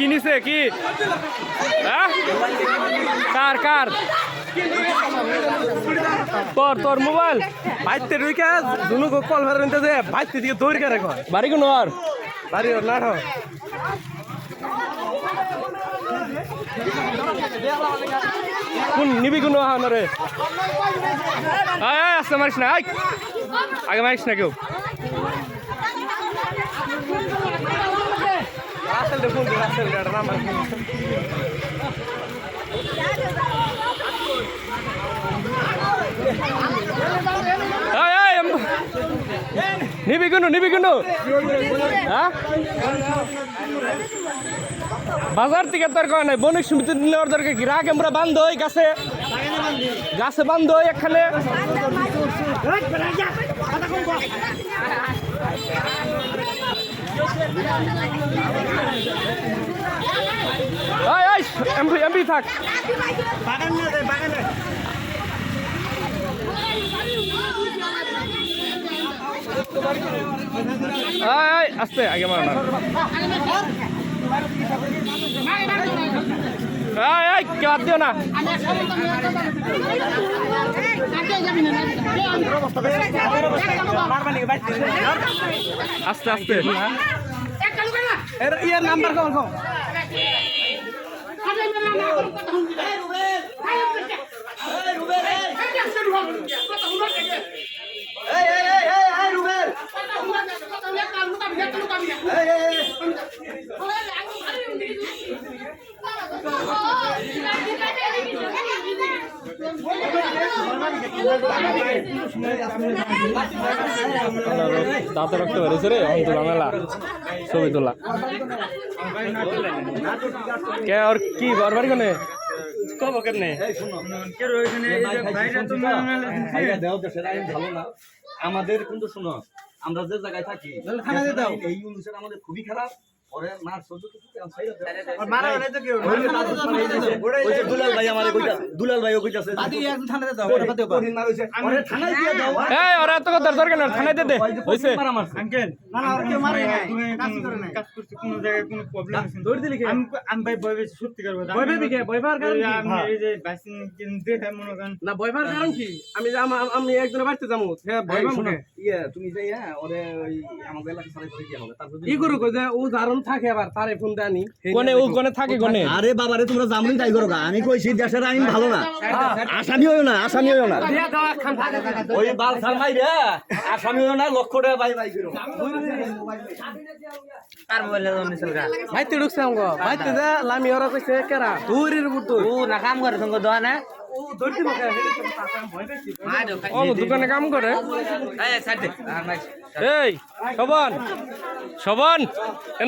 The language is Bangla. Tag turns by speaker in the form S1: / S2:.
S1: কি নিছে কি? হ্যাঁ? কার কার? তোর তোর মোবাইল।
S2: বাইতে রইকা দুনু গো কল ভরে নিতে যে বাইতে দিকে দৌড় করে কয়
S1: বাড়ি কোন আর?
S2: বাড়ি ওর না
S1: কোন নিবি কোন আহান রে? আয় আয় আসতে মারিস না আয়। আগে মারিস না কেউ
S2: রাসেল দে ফোন দে রাসেল দে নাম্বার
S1: আয় আয় এম- নিবি কোন নিবি কোন হ্যাঁ? বাজার থেকে তোর কয় নাই, বণিক সমিতি নেওয়ার দরকার কি? রাগ আমরা বান্ধ ওই গাছে। গাছে বান্ধ ওই এখানে এমপি এমপি থাক। আস্তে আগে মারো না। হাত দিও না। আস্তে আস্তে।
S2: এর ইয়ার নাম্বার কল কল
S1: দাঁতে রক্ত বেরোছে রে অন তোলা মেলা। ছবি তোলা কে আর কি বারবার বাড়ি কোনে? কব কেনে
S3: আমাদের কিন্তু শুনো আমরা যে জায়গায় থাকি এই অনুসারে আমাদের খুবই খারাপ। আমি
S2: কে? কে? কি? কি? একজনের বাড়িতে যাব। হ্যাঁ কে?
S3: ইয়ে, তুমি যে ইয়া, ওরে আমাদের এলাকায় সারাই করে দিয়া হবে। তারপর
S2: ই ও ধারণ থাকে আবার তারে ফোন দেয় আনি
S1: কোনে ও কোনে থাকে কোনে?
S3: আরে বাবারে তোমরা জামুন তাই করো না আমি কইছি দেশের আইন ভালো না। আসামি হইও না আসামি হইও না।
S2: দিয়া
S3: ওই বাল সাল মাই রে আসামি হইও না লক্ষ টাকা বাই বাই করো।
S2: ভাইতে ঢুকছে আমগো ভাইতে যা লামি ওরা কইছে কেরা দূরের উপর দূর ও না কাম করে সঙ্গ
S1: ও দোকানে কাম করে। এই শোভন শোভন।